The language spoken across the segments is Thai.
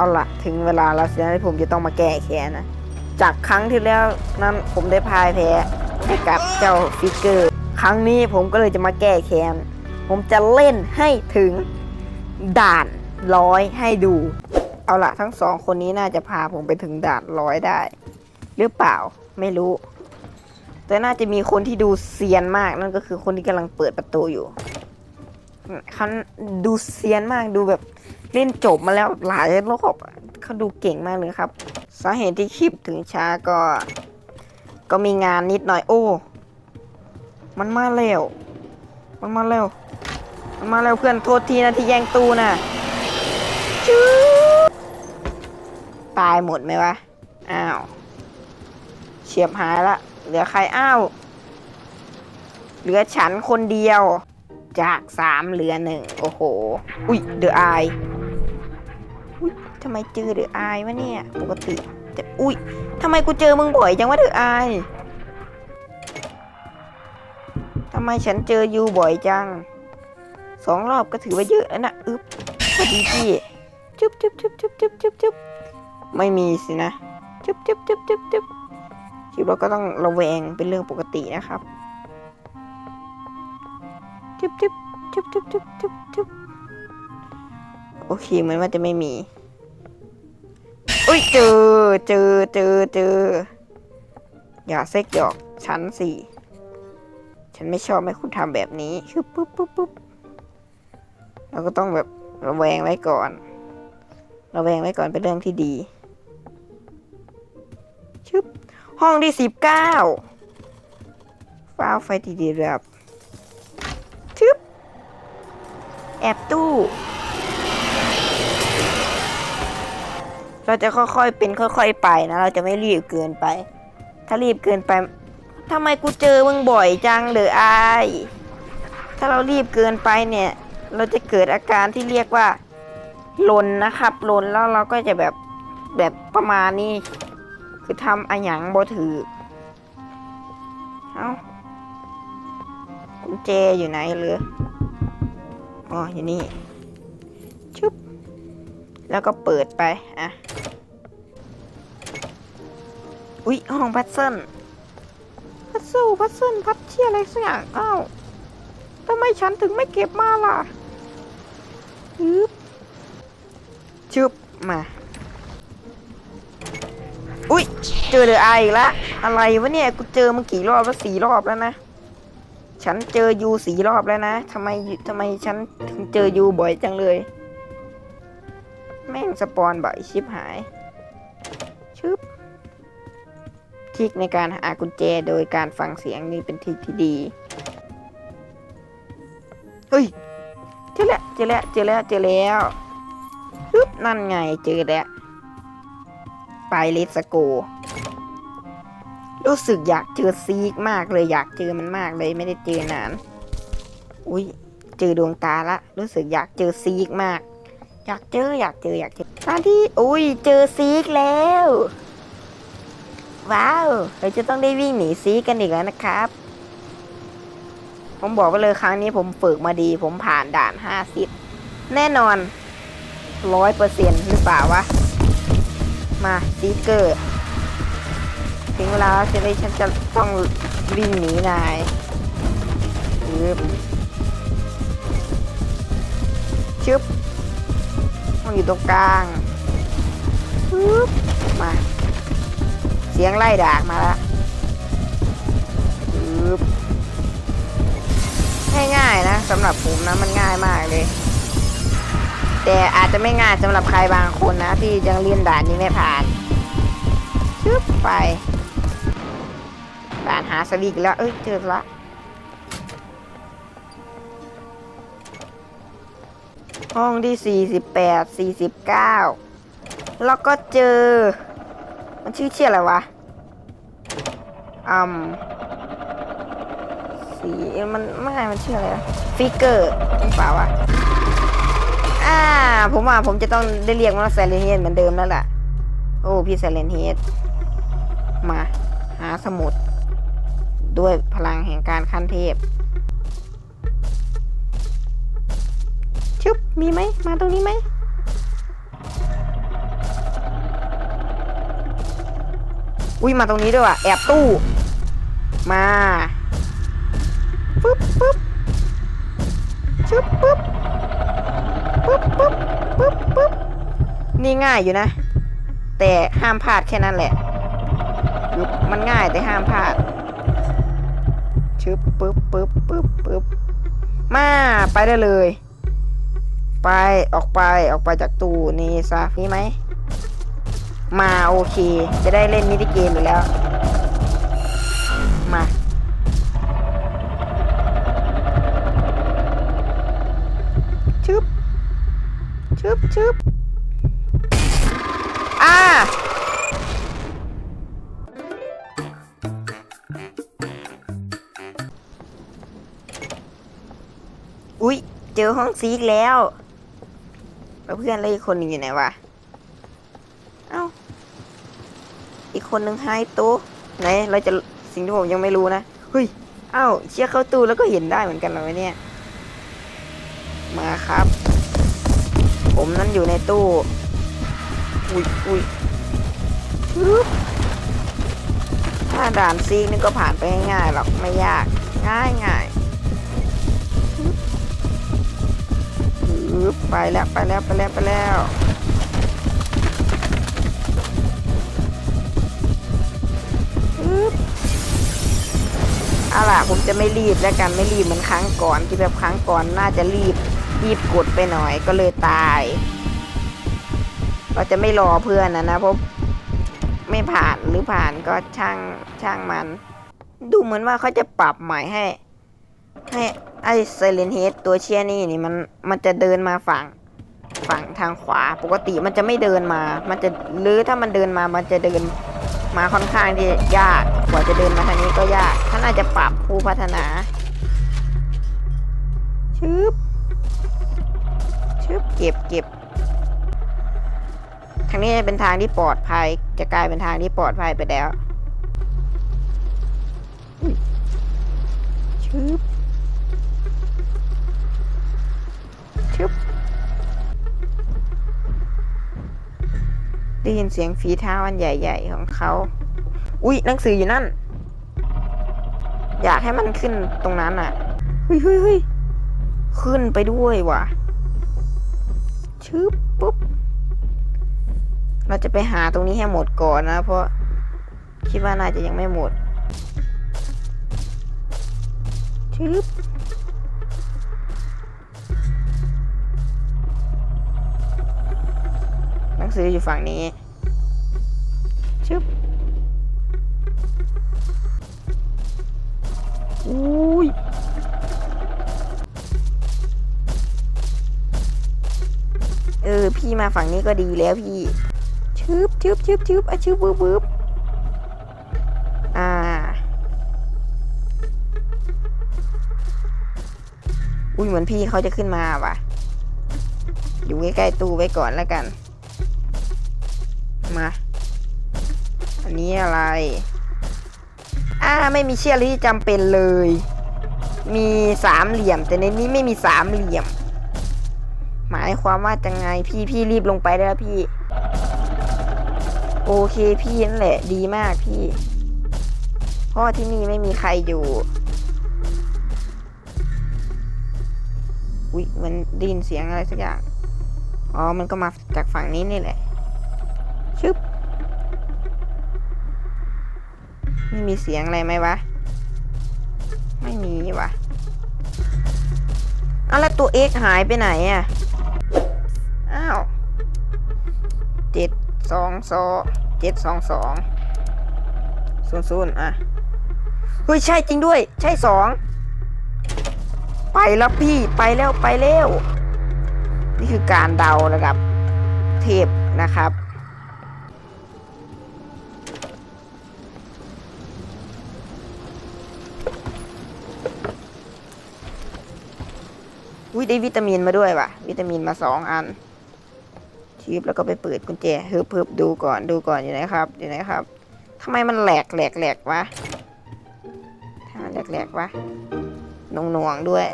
เอาละถึงเวลาแล้วสินะที่ผมจะต้องมาแก้แค้นนะ จากครั้งที่แล้วนั้นผมได้พ่ายแพ้ให้กับเจ้าฟิกเกอร์ ครั้งนี้ผมก็เลยจะมาแก้แค้น ผมจะเล่นให้ถึงด่านร้อยให้ดู เอาละทั้งสองคนนี้น่าจะพาผมไปถึงด่านร้อยได้ หรือเปล่าไม่รู้ แต่น่าจะมีคนที่ดูเซียนมากนั่นก็คือคนที่กำลังเปิดประตูอยู่เขาดูเซียนมากดูแบบ เล่นจบมาแล้วหลายรอบเขาดูเก่งมากเลยครับ สาเหตุที่คลิปถึงช้าก็ ก็มีงานนิดหน่อยโอ้ มันมาเร็ว มันมาเร็ว มันมาเร็วเพื่อนโทษทีนะที่แย่งตู้น่ะตายหมดไหมวะ อ้าว เฉียบหายละ เหลือใครอ้าว เหลือฉันคนเดียว จากสามเหลือหนึ่ง โอ้โห อุ้ย เดอะไอ ทำไมเจอเดอะไอวะเนี่ย ปกติแต่อุ้ยทำไมกูเจอมึงบ่อยจังวะเดือะไอทำไมฉันเจอยูบ่อยจังสองรอบก็ถือว่าเยอะนะอึ๊บสวัสดีพี่จุ๊บจุ๊บจุ๊บจุ๊บจุ๊บจุ๊บจุ๊บไม่มีสินะจุ๊บจุ๊บจุ๊บจุ๊บจุ๊บคิดว่าก็ต้องระแวงเป็นเรื่องปกตินะครับจุ๊บจุ๊บจุ๊บจุ๊บจุ๊บจุ๊บโอเคเหมือนว่าจะไม่มี อุ้ยเจอเจอเจอเจอ อย่าเซ็กหยอกฉันสิฉันไม่ชอบให้คุณทำแบบนี้คือปุ๊บปุ๊บปุ๊บเราก็ต้องแบบระแวงไว้ก่อน ระแวงไว้ก่อนเป็นเรื่องที่ดีชึบห้องที่สิบเก้าฟ้าไฟดีดีๆแบบชึบแอบตู้ เราจะค่อยๆเป็นค่อย ๆ ไปนะ เราจะไม่รีบเกินไป ถ้ารีบเกินไปทำไมกูเจอมึงบ่อยจังเหรืออถ้าเรารีบเกินไปเนี่ย เราจะเกิดอาการที่เรียกว่าลนนะครับลนแล้วเราก็จะแบบแบบประมาณนี้คือทำอะหยังบ่ถือเอากุญแจอยู่ไหนเหรืออ๋ออยู่นี่ แล้วก็เปิดไป อะ อุ๊ย ห้องพัซเซิลพัซเซิลพัซเซิลพัดเชี่ยอะไรสักอย่างอ้าวทำไมฉันถึงไม่เก็บมาล่ะยึบชุบมา อุ๊ย เจอเดอะไออีกละ อะไรวะเนี่ย กูเจอมึงกี่รอบแล้วสี่รอบแล้วนะ ฉันเจอยูสี่รอบแล้วนะทำไมทำไมฉันถึงเจอยูบ่อยจังเลย แม่งสปอนบ่อยชิบหาย ชึบทริกในการหากุญแจโดยการฟังเสียงนี่เป็นทริกที่ดี เฮ้ย เจอแล้วเจอแล้วเจอแล้วเจอแล้วปึ๊บนั่นไงเจอแล้ว ไปเลสโก รู้สึกอยากเจอซีกมากเลยอยากเจอมันมากเลยไม่ได้เจอนาน อุ้ยเจอดวงตาละ รู้สึกอยากเจอซีกมาก อยากเจออยากเจออยากเจอตอนที่อุ้ยเจอซีกแล้ว ว้าว เราจะต้องได้วิ่งหนีซีกกันอีกแล้วนะครับ ผมบอกไปเลยครั้งนี้ผมฝึกมาดี ผมผ่านด่านห้าสิบแน่นอนร้อยเปอร์เซ็นต์หรือเปล่าวะ มาซีเกอร์ถึงเวลาจะได้ฉันจะต้องวิ่งหนีนายชึบชึบ มันอยู่ตรงกลางปึ๊บมา เสียงไล่ดากมาละปึ๊บง่ายๆนะสำหรับผมนะมันง่ายมากเลย แต่อาจจะไม่ง่ายสำหรับใครบางคนนะ ที่ยังเรียนด่านนี้ไม่ผ่านชึบไปด่านหาสลีกแล้ว เอ้ยเจอละ ห้องที่ 48 49 แล้วก็เจอ มันชื่อเชี่ยอะไรวะอืมสีมันไม่มันชื่ออะไรฟิกเกอร์หรือเปล่าวะอ่า ผมว่าผมจะต้องได้เรียกมันว่าแซเลนเฮดเหมือนเดิมแล้วล่ะ โอ้พี่แซเลนเฮดมา หาสมุด ด้วยพลังแห่งการขั้นเทพ ชึบมีไหมมาตรงนี้ไหมอุ้ยมาตรงนี้ด้วยว่ะแอบตู้ มาปึ๊บปึ๊บชึบปึ๊บปึ๊บปึ๊บปึ๊บปึ๊บนี่ง่ายอยู่นะ แต่ห้ามพลาดแค่นั้นแหละมันง่ายแต่ห้ามพลาดชึบปึ๊บปึ๊บปึ๊บปึ๊บมาไปได้เลย ไปออกไปออกไปจากตู้นี่ซะนี่ไหม มาโอเค จะได้เล่นมินิเกมอยู่แล้ว มา ชึบ ชึบชึบอ่าอุ๊ยเจอห้องซีกแล้ว แล้วเพื่อนเลยอีกคนหนึงอยู่ไหนวะ เอ้า อีกคนนึงหายตู้ไหนเราจะสิ่งที่ผมยังไม่รู้นะ เฮ้ย เอ้า เชี่ยเข้าตู้แล้วก็เห็นได้เหมือนกันเหรอเนี่ย มาครับ ผมนั้นอยู่ในตู้ อุ้ยอุ้ยถ้าด่านซีกนี่ก็ผ่านไปง่ายๆหรอกไม่ยาก ง่ายง่าย บไปแล้วไปแล้วไปแล้วไปแล้วเอาล่ะผมจะไม่รีบแล้วกันไม่รีบเหมือนครั้งก่อนที่แบบครั้งก่อนน่าจะรีบรีบกดไปหน่อยก็เลยตาย เราจะไม่รอเพื่อนนะนะเพราะไม่ผ่านหรือผ่านก็ช่างช่างมัน ดูเหมือนว่าเขาจะปรับใหม่ให้ให้ ไอ้ไซเลนเฮดตัวเชียนี่นี่มันมันจะเดินมาฝั่งฝั่งทางขวา ปกติมันจะไม่เดินมา มันจะหรือถ้ามันเดินมามันจะเดินมาค่อนข้างที่ยากกว่าจะเดินมาทางนี้ก็ยากท่านอาจจะปรับผู้พัฒนาชึบชึบเก็บเก็บทางนี้จะเป็นทางที่ปลอดภัย จะกลายเป็นทางที่ปลอดภัยไปแล้วชึบ ได้ยินเสียงฝีเท้าอันใหญ่ ๆ ของเขา อุ๊ยหนังสืออยู่นั่น อยากให้มันขึ้นตรงนั้นอะเฮ้ยเฮ้ยเฮ้ยขึ้นไปด้วยว่ะ ชึบปุ๊บ เราจะไปหาตรงนี้ให้หมดก่อนนะ เพราะคิดว่าน่าจะยังไม่หมดชึบ งสืออยู่ฝั่งนี้ชึบอุ้ยเออ พี่มาฝั่งนี้ก็ดีแล้วพี่ชึบชึบชึบชึบอะชึบบึบบึบอ่า อุ้ยเหมือนพี่เขาจะขึ้นมาว่ะ อยู่ใกล้ๆตู้ไว้ก่อนแล้วกัน มา อันนี้อะไร อ่าไม่มีเชือกที่จำเป็นเลย มีสามเหลี่ยม แต่ในนี้ไม่มีสามเหลี่ยม หมายความว่าจังไงพี่พี่รีบลงไปได้แล้วพี่ โอเคพี่นั่นแหละ ดีมากพี่เพราะที่นี่ไม่มีใครอยู่อุ๊ยเหมันดินเสียงอะไรสักอย่าง อ๋อ มันก็มาจากฝั่งนี้นี่แหละ ไม่มีเสียงอะไรไหมวะ ไม่มีวะเอาแล้วตัว X หายไปไหนอะ อ้าวเจ็ดสองสองเจ็ดสองสองศูนย์ศูนย์อะ เฮ้ย ใช่จริงด้วย ใช่สอง ไปแล้วพี่ ไปแล้วไปแล้ว นี่คือการเดาระดับเทพนะครับ วิได้วิตามินมาด้วยว่ะ วิตามินมาสองอันชีบแล้วก็ไปเปิดกุญแจเฮิบเฮิบดูก่อนดูก่อนอยู่ไหนครับอยู่ไหนครับทำไมมันแหลกแหลกแหลกวะทำไมแหลกแหลกวะนงหน่วงด้วย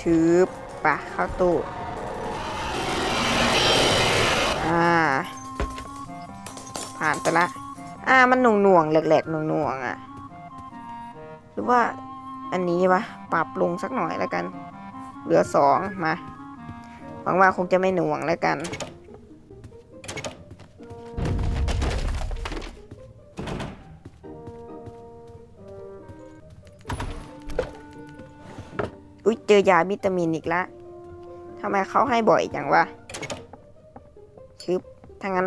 ชืบปะเข้าตู้ อ่า ผ่านไปละ อ่ามันหน่วงหน่วงๆแหลกๆหน่วงหน่วงๆอะ หรือว่าอันนี้วะปรับลงสักหน่อยแล้วกัน เหลือสองมาหวังว่าคงจะไม่หน่วงแล้วกัน อุ๊ยเจอยาวิตามินอีกละทำไมเขาให้บ่อยจังวะชึบถ้างั้น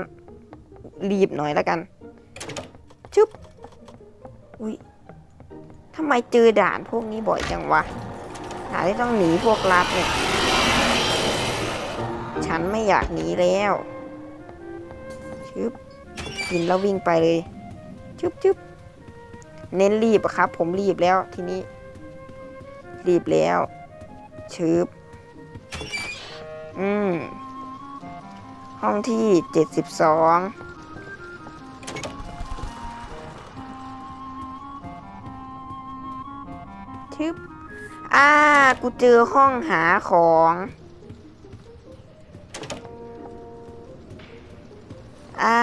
รีบหน่อยแล้วกัน อุ๊ยทำไมเจอด่านพวกนี้บ่อยจังวะด่าที่ต้องหนีพวกลัดเนี่ย ฉันไม่อยากหนีแล้วชึบกินแล้ววิ่งไปเลยชึบชึบเน้นรีบครับ ผมรีบแล้วทีนี้ รีบแล้วชึบอืม ห้องที่เจ็ดสิบสอง อ่า กูเจอห้องหาของ อ่า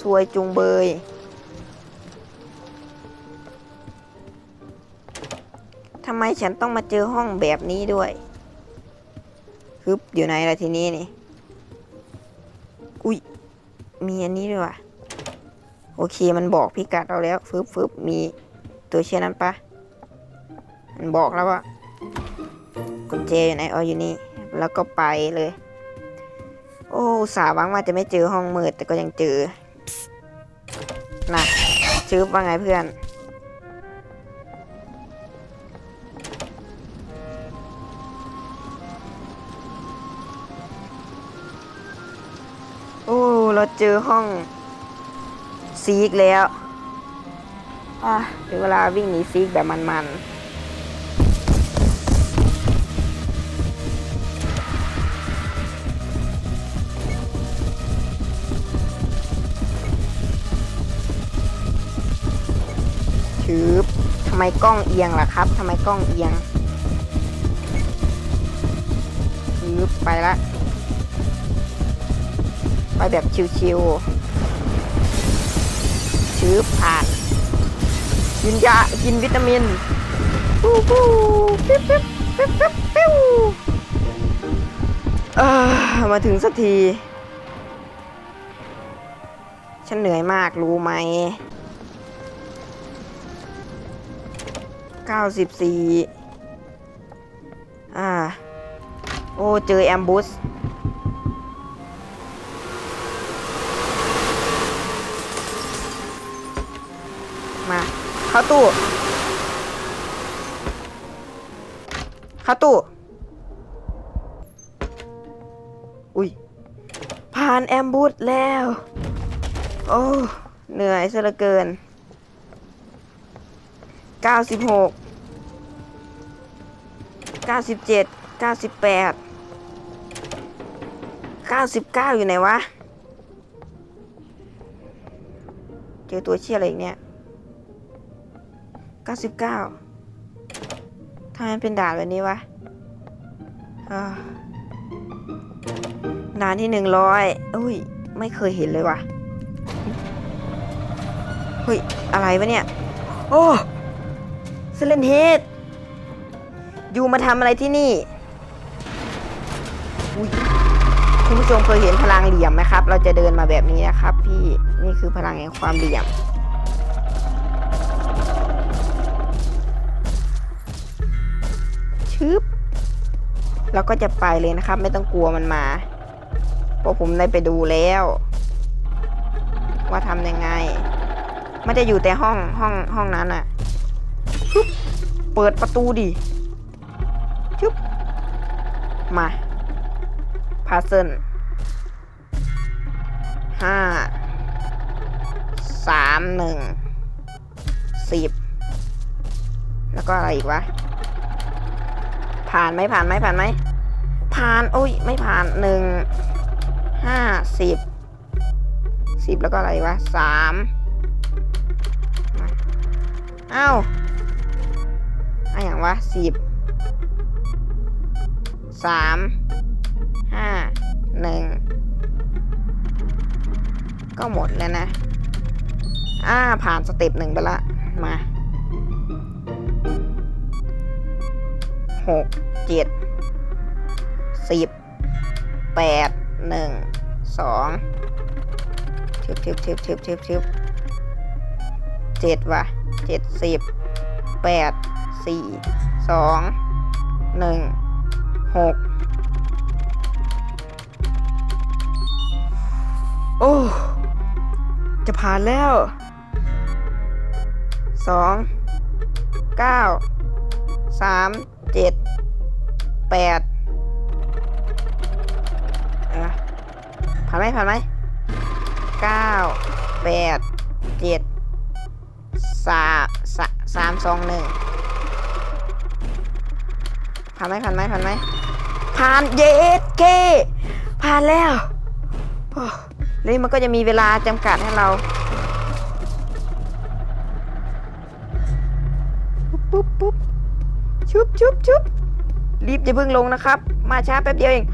สวยจุงเบย ทำไมฉันต้องมาเจอห้องแบบนี้ด้วยฮึบอยู่ไหนล่ะทีนี้นี่ อุ้ย มีอันนี้ด้วยว่ะ โอเคมันบอกพิกัดเราแล้วฟึบฟึบมีตัวเชื่อนั้นปะ มันบอกแล้วว่ากุญแจอยู่ไหนอ๋ออยู่นี่ แล้วก็ไปเลย โอ้สาวังว่าจะไม่เจอห้องมืดแต่ก็ยังเจอนะชืบว่าไงเพื่อน โอ้ เราเจอห้องซีกแล้วอะถึงเวลาวิ่งหนีซีกแบบมันๆ ชืบทำไมกล้องเอียงล่ะครับทำไมกล้องเอียงชืบไปละ ไปแบบชิวๆชืบผ่าน กินยากินวิตามินปูปูปิ๊บปิ๊บปิ๊บปิ๊บปิ๊วเออมาถึงสักที ฉันเหนื่อยมากรู้ไหม 94อ่า โอ้ เจอแอมบูสมา เข้าตู้ เข้าตู้ อุ้ย ผ่านแอมบูสแล้ว โอ้ เหนื่อยซะเหลือเกิน 96 97 98 99 อยู่ไหนวะ เจอตัวเชี่ยอะไรอีกเนี่ย 99ทำไมมันเป็นด่านแบบนี้วะอ่าด่านที่หนึ่งร้อยอุ้ย ไม่เคยเห็นเลยวะเฮ้ย อะไรวะเนี่ย โอ้เซเลนเฮด ยู่มาทำอะไรที่นี่คุณผู้ชมเคยเห็นพลังเหลี่ยมไหมครับ เราจะเดินมาแบบนี้นะครับ พี่นี่คือพลังแห่งความเหลี่ยม ชึบเราก็จะไปเลยนะครับ ไม่ต้องกลัวมันมาเพราะผมได้ไปดูแล้ว ว่าทำยังไงไม่ได้อยู่แต่ห้องห้องห้องนั้นอะชึบเปิดประตูดิ ชึบมาพาเซนห้าสามหนึ่งสิบแล้วก็อะไรอีกวะ ผ่านไหมผ่านไหมผ่านไหมผ่านโอ้ยไม่ผ่านหนึ่งห้าสิบสิบแล้วก็อะไรวะสามอ้าวอะไรอย่างวะสิบ สามห้าหนึ่งก็หมดแล้วนะ อ่า ผ่านสเต็ปหนึ่งไปละ มาหกเจ็ดสิบแปดหนึ่งสองทิบทิบทิบทิบทิบทิบเจ็ดว่ะเจ็ดสิบแปดสี่สองหนึ่ง หกโอ้ จะผ่านแล้วสองเก้าสามเจ็ดแปดอะผ่านไหมผ่านไหมเก้าแปดเจ็ดสามสาสามสองหนึ่ง ผ่านไหมผ่านไหมผ่านไหมผ่านเย็ดเกผ่านแล้วเลยมันก็จะมีเวลาจำกัดให้เราปุ๊บปุ๊บปุ๊บชุบชุบชุบรีบจะเพิ่งลงนะครับ มาช้าแป๊บเดียวเอง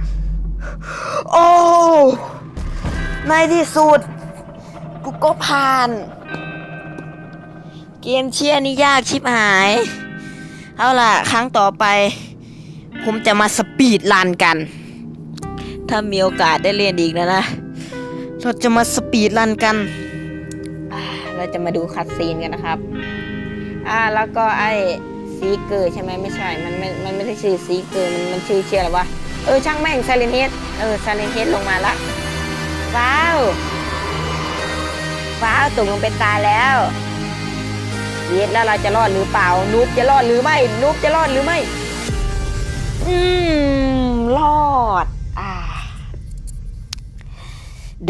โอ้ ในที่สุด กูก็ผ่าน เกมเชียร์นี่ยากชิบหาย เอาล่ะ ครั้งต่อไป ผมจะมาสปีดรันกัน ถ้ามีโอกาสได้เรียนอีกนะนะ เราจะมาสปีดรันกันอ่าเราจะมาดูคัดซีนกันนะครับ อ่าแล้วก็ไอ้ซีเกอร์ใช่ไหมไม่ใช่ มันไม่ มันไม่ได้ชื่อซีเกอร์ มันมันชื่อเชียร์อะไรวะ เออช่างแม่งซาเลนเฮดเออซาเลนเฮดลงมาละ ว้าว ว้าวตกลงเป็นตายแล้วเย็ดแล้วเราจะรอดหรือเปล่านูบจะรอดหรือไม่นูบจะรอดหรือไม่ อืมรอด อ่า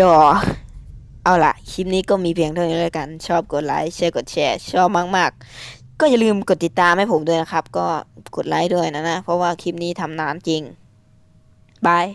ดอ เอาล่ะ คลิปนี้ก็มีเพียงเท่านี้แล้วกัน ชอบกดไลค์แชร์กดแชร์ ชอบมาก ๆ ก็อย่าลืมกดติดตามให้ผมด้วยนะครับ ก็กดไลค์ด้วยนะนะ เพราะว่าคลิปนี้ทำนานจริง บาย